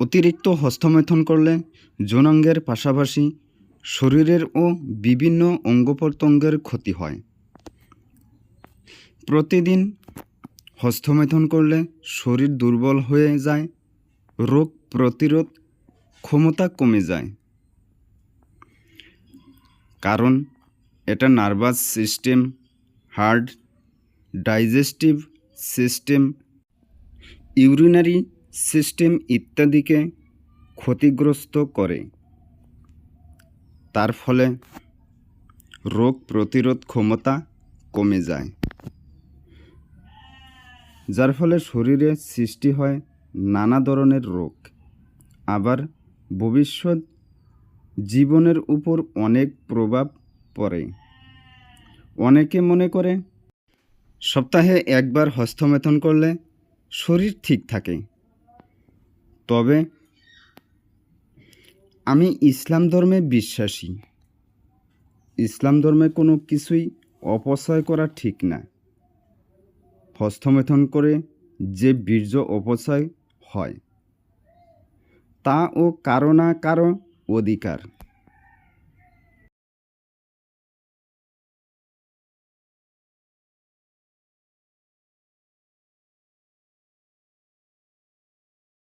অতিরিক্ত হস্তমৈথুন করলে যৌনাঙ্গের পাশাপাশি শরীরের ও বিভিন্ন অঙ্গ প্রত্যঙ্গের ক্ষতি হয়। প্রতিদিন হস্তমৈথুন করলে শরীর দুর্বল হয়ে যায়, রোগ প্রতিরোধ ক্ষমতা কমে যায়। কারণ এটা nervous system heart digestive system, urinary system ইত্যাদিকে ক্ষতিগ্রস্ত করে। তার ফলে রোগ প্রতিরোধ ক্ষমতা কমে যায়। যার ফলে শরীরে সৃষ্টি হয় নানা ধরনের রোগ। আবার ভবিষ্যৎ জীবনের উপর অনেক প্রভাব পড়ে। অনেকে মনে করে, সপ্তাহে একবার হস্তমেথন করলে শরীর ঠিক থাকে। তবে আমি ইসলাম ধর্মে বিশ্বাসী। ইসলাম ধর্মে কোনো কিছুই অপচয় করা ঠিক না। হস্তমেথন করে যে বীর্য অপচয় হয়, তা ও কারও না কারও অধিকার।